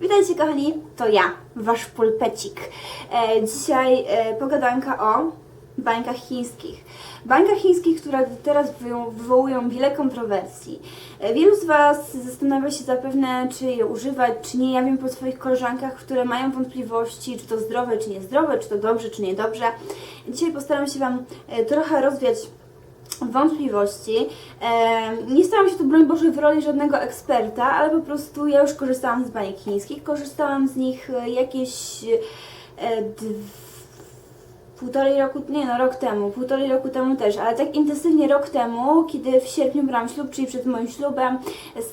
Witajcie kochani, to ja, wasz pulpecik. E, dzisiaj e, pogadanka o bańkach chińskich. Bańkach chińskich, które teraz wywołują, wiele kontrowersji. E, wielu z Was zastanawia się zapewne, czy je używać, czy nie. Ja wiem po swoich koleżankach, które mają wątpliwości, czy to zdrowe, czy niezdrowe, czy to dobrze, czy niedobrze. Dzisiaj postaram się Wam e, trochę rozwiać wątpliwości. Nie stałam się tu, broń Boże, w roli żadnego eksperta, ale po prostu ja już korzystałam z baniek chińskich. Korzystałam z nich e, jakieś e, dw- półtorej roku, nie no, rok temu, półtorej roku temu też, ale tak intensywnie rok temu, kiedy w sierpniu brałam ślub, czyli przed moim ślubem,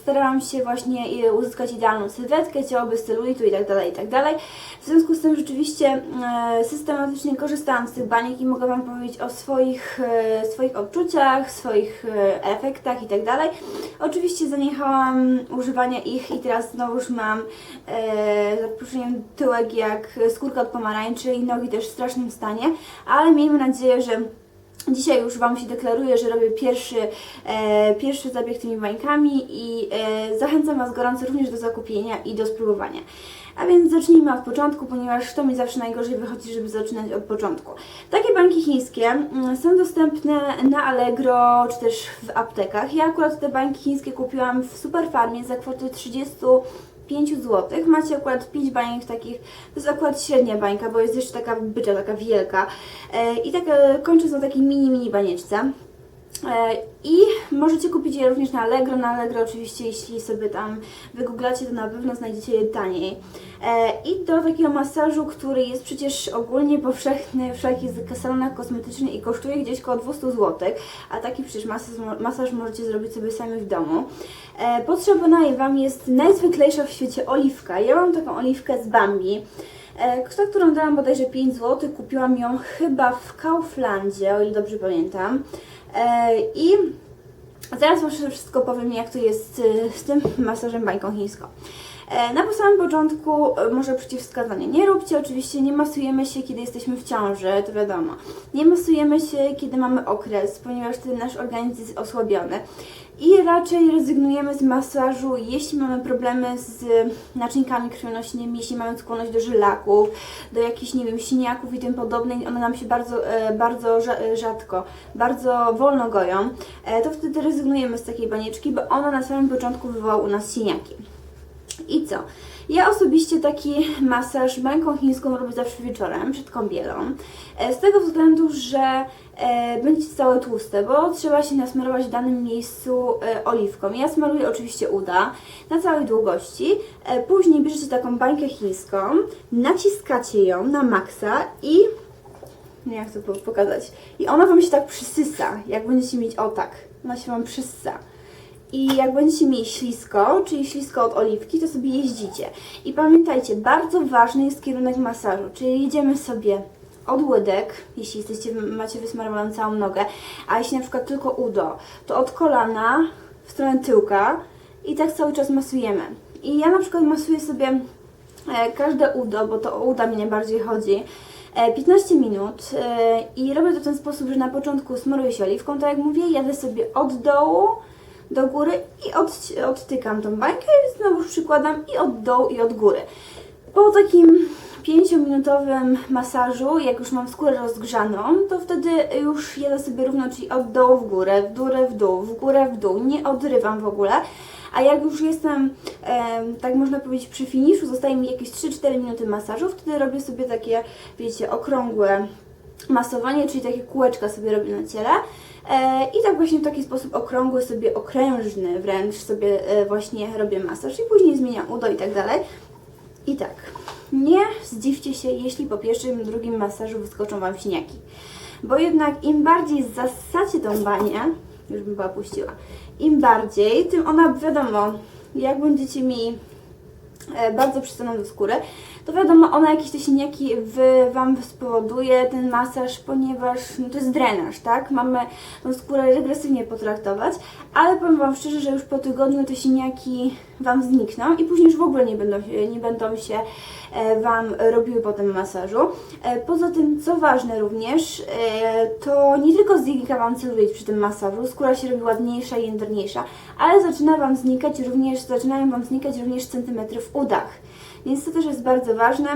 starałam się właśnie e, uzyskać idealną sylwetkę, ciało bez celulitu i tak dalej, i tak dalej. W związku z tym rzeczywiście e, systematycznie korzystałam z tych baniek i mogę Wam powiedzieć o swoich, e, swoich odczuciach, swoich efektach i tak dalej. Oczywiście zaniechałam używania ich i teraz znowuż mam e, za przeproszeniem tyłek jak skórka od pomarańczy i nogi też w strasznym stanie, ale miejmy nadzieję, że Dzisiaj już Wam się deklaruję, że robię pierwszy, e, pierwszy zabieg tymi bańkami i e, zachęcam Was gorąco również do zakupienia i do spróbowania. A więc zacznijmy od początku, ponieważ to mi zawsze najgorzej wychodzi, żeby zaczynać od początku. Takie bańki chińskie mm, są dostępne na Allegro czy też w aptekach. Ja akurat te bańki chińskie kupiłam w Superfarmie za kwotę 30 5 zł. Macie akurat 5 baniek takich, to jest akurat średnia bańka, bo jest jeszcze taka bycza, taka wielka. E, I tak e, kończę na takiej mini, mini banieczce. E, I możecie kupić je również na Allegro. Na Allegro oczywiście, jeśli sobie tam wygooglacie, to na pewno znajdziecie je taniej. E, I do takiego masażu, który jest przecież ogólnie powszechny w wszelkich salonach kosmetycznych i kosztuje gdzieś około 200 zł, a taki przecież masaż, masaż możecie zrobić sobie sami w domu. E, Potrzebna Wam jest najzwyklejsza w świecie oliwka. Ja mam taką oliwkę z Bambi. Za którą dałam bodajże 5 zł, kupiłam ją chyba w Kauflandzie, o ile dobrze pamiętam. E, I zaraz Wam wszystko powiem, jak to jest e, z tym masażem bańką chińską. E, Na samym początku e, może przeciwwskazanie. Nie róbcie, oczywiście nie masujemy się, kiedy jesteśmy w ciąży, to wiadomo. Nie masujemy się, kiedy mamy okres, ponieważ wtedy nasz organizm jest osłabiony. I raczej rezygnujemy z masażu, jeśli mamy problemy z naczynkami krwionośnymi, jeśli mamy skłonność do żylaków, do jakichś, nie wiem, siniaków i tym podobnych, one nam się bardzo, e, bardzo rza- rzadko, bardzo wolno goją, to wtedy rezygnujemy z takiej banieczki, bo ona na samym początku wywoła u nas siniaki. I co? Ja osobiście taki masaż bańką chińską robię zawsze wieczorem, przed kąpielą. E, Z tego względu, że e, będzie całe tłuste, bo trzeba się nasmarować w danym miejscu e, oliwką. Ja smaruję oczywiście uda na całej długości. E, później bierzecie taką bańkę chińską, naciskacie ją na maksa i nie jak to po- pokazać. I ona Wam się tak przysysa, jak będziecie mieć o tak. Ona się Wam przysysa. I jak będziecie mieli ślisko, czyli ślisko od oliwki, to sobie jeździcie. I pamiętajcie, bardzo ważny jest kierunek masażu, czyli jedziemy sobie od łydek, jeśli jesteście, macie wysmarowaną całą nogę, a jeśli na przykład tylko udo, to od kolana w stronę tyłka i tak cały czas masujemy. I ja na przykład masuję sobie e, każde udo, bo to o uda mi najbardziej chodzi, e, 15 minut e, i robię to w ten sposób, że na początku smaruję się oliwką, tak jak mówię, jadę sobie od dołu do góry i od, odtykam tą bańkę i znowu przykładam i od dołu i od góry. Po takim 5-minutowym masażu, jak już mam skórę rozgrzaną, to wtedy już jadę sobie równo, czyli od dołu w górę, w górę w dół, w górę w dół, nie odrywam w ogóle. A jak już jestem, em, tak można powiedzieć, przy finiszu, zostaje mi jakieś 3-4 minuty masażu, wtedy robię sobie takie, wiecie, okrągłe masowanie, czyli takie kółeczka sobie robię na ciele. E, I tak właśnie w taki sposób okrągły, sobie okrężny wręcz sobie e, właśnie robię masaż i później zmieniam udo i tak dalej. I tak, nie zdziwcie się, jeśli po pierwszym, drugim masażu wyskoczą Wam siniaki. Bo jednak im bardziej zasacie tą banię, już bym była puściła, im bardziej, tym ona, wiadomo, jak będziecie mi e, bardzo przystępną do skóry, to wiadomo, ona jakieś te siniaki Wam spowoduje, ten masaż, ponieważ no, to jest drenaż, tak? Mamy tą skórę regresywnie potraktować, ale powiem Wam szczerze, że już po tygodniu te siniaki Wam znikną i później już w ogóle nie będą, nie będą się e, Wam robiły po tym masażu. E, Poza tym, co ważne również, e, to nie tylko znika Wam celulit przy tym masażu, skóra się robi ładniejsza i jędrniejsza, ale zaczyna Wam znikać również, zaczynają Wam znikać również centymetry w udach. Więc to też jest bardzo ważne.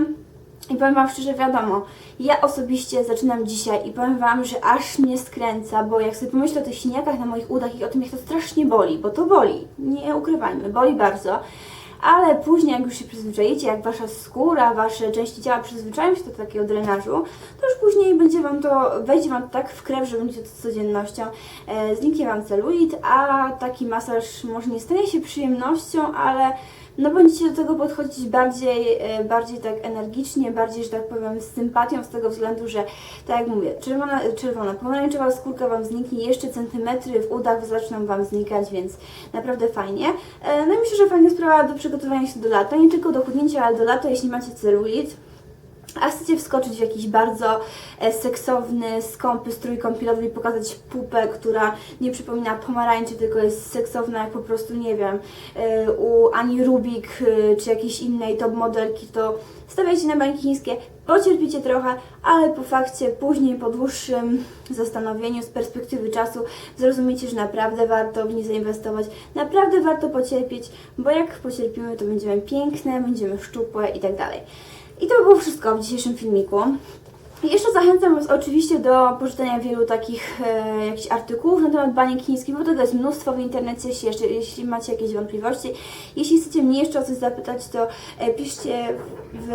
I powiem Wam szczerze, wiadomo, ja osobiście zaczynam dzisiaj i powiem Wam, że aż mnie skręca, bo jak sobie pomyślę o tych siniakach na moich udach i o tym, jak to strasznie boli, bo to boli, nie ukrywajmy, boli bardzo, ale później jak już się przyzwyczajicie, jak Wasza skóra, Wasze części ciała przyzwyczają się do takiego drenażu, to już później będzie Wam to, wejdzie Wam to tak w krew, że będzie to codziennością, e, zniknie Wam celulit, a taki masaż może nie stanie się przyjemnością, ale no będziecie do tego podchodzić bardziej, e, bardziej tak energicznie, bardziej, że tak powiem, z sympatią z tego względu, że tak jak mówię, czerwona, czerwona pomarańczowa skórka Wam zniknie, jeszcze centymetry w udach zaczną Wam znikać, więc naprawdę fajnie. E, No i myślę, że fajna sprawa do przygotowania się do lata, nie tylko do chudnięcia, ale do lata, jeśli macie celulit. A chcecie wskoczyć w jakiś bardzo e, seksowny, skąpy strój kąpielowy i pokazać pupę, która nie przypomina pomarańczy, tylko jest seksowna jak po prostu, nie wiem, e, u Ani Rubik e, czy jakiejś innej top modelki, to stawiajcie na bańki chińskie, pocierpicie trochę, ale po fakcie później, po dłuższym zastanowieniu, z perspektywy czasu zrozumiecie, że naprawdę warto w nie zainwestować, naprawdę warto pocierpieć, bo jak pocierpimy, to będziemy piękne, będziemy szczupłe i tak dalej. I to by było wszystko w dzisiejszym filmiku. Jeszcze zachęcam Was oczywiście do poczytania wielu takich e, jakichś artykułów na temat baniek chińskich, bo tego jest mnóstwo w internecie, jeśli, jeszcze, jeśli macie jakieś wątpliwości. Jeśli chcecie mnie jeszcze o coś zapytać, to e, piszcie w,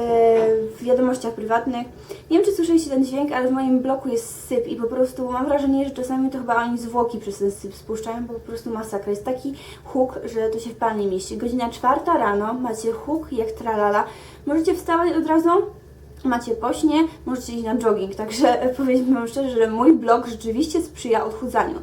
w wiadomościach prywatnych. Nie wiem, czy słyszeliście ten dźwięk, ale w moim bloku jest syp i po prostu mam wrażenie, że czasami to chyba oni zwłoki przez ten syp spuszczają, bo po prostu masakra. Jest taki huk, że to się w Pan nie mieści. Godzina czwarta rano, macie huk jak tralala. Możecie wstawać od razu, macie pośnie, możecie iść na jogging. Także powiedzmy Wam szczerze, że mój blog rzeczywiście sprzyja odchudzaniu.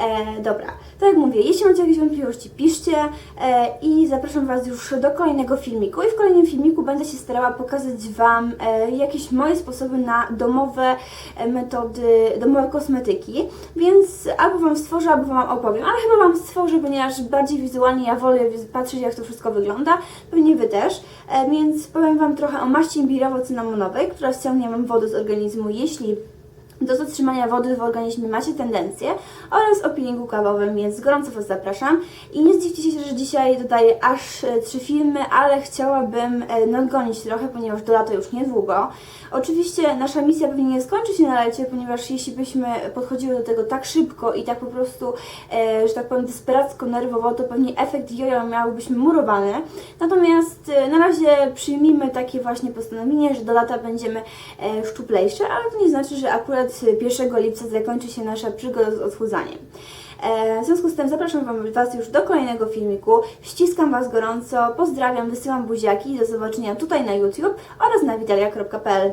E, dobra, tak jak mówię, jeśli macie jakieś wątpliwości, piszcie e, i zapraszam Was już do kolejnego filmiku. I w kolejnym filmiku będę się starała pokazać Wam e, jakieś moje sposoby na domowe e, metody, domowe kosmetyki, więc albo Wam stworzę, albo Wam opowiem, ale chyba Wam stworzę, ponieważ bardziej wizualnie ja wolę patrzeć, jak to wszystko wygląda, pewnie Wy też, e, więc powiem Wam trochę o maści imbirowo-cynamonowej, która ściągnie Wam wodę z organizmu, jeśli do zatrzymania wody w organizmie macie tendencję oraz o peelingu kawowym, więc gorąco Was zapraszam. I nie zdziwcie się, że dzisiaj dodaję aż e, trzy filmy, ale chciałabym e, nadgonić trochę, ponieważ do lata już niedługo. Oczywiście nasza misja pewnie nie skończy się na lecie, ponieważ jeśli byśmy podchodziły do tego tak szybko i tak po prostu, e, że tak powiem, desperacko, nerwowo, to pewnie efekt jojo miałbyśmy murowany. Natomiast na razie przyjmijmy takie właśnie postanowienie, że do lata będziemy szczuplejsze, ale to nie znaczy, że akurat 1 lipca zakończy się nasza przygoda z odchudzaniem. E, W związku z tym zapraszam Was już do kolejnego filmiku. Ściskam Was gorąco, pozdrawiam, wysyłam buziaki. Do zobaczenia tutaj na YouTube oraz na witalia.pl.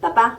Pa, pa!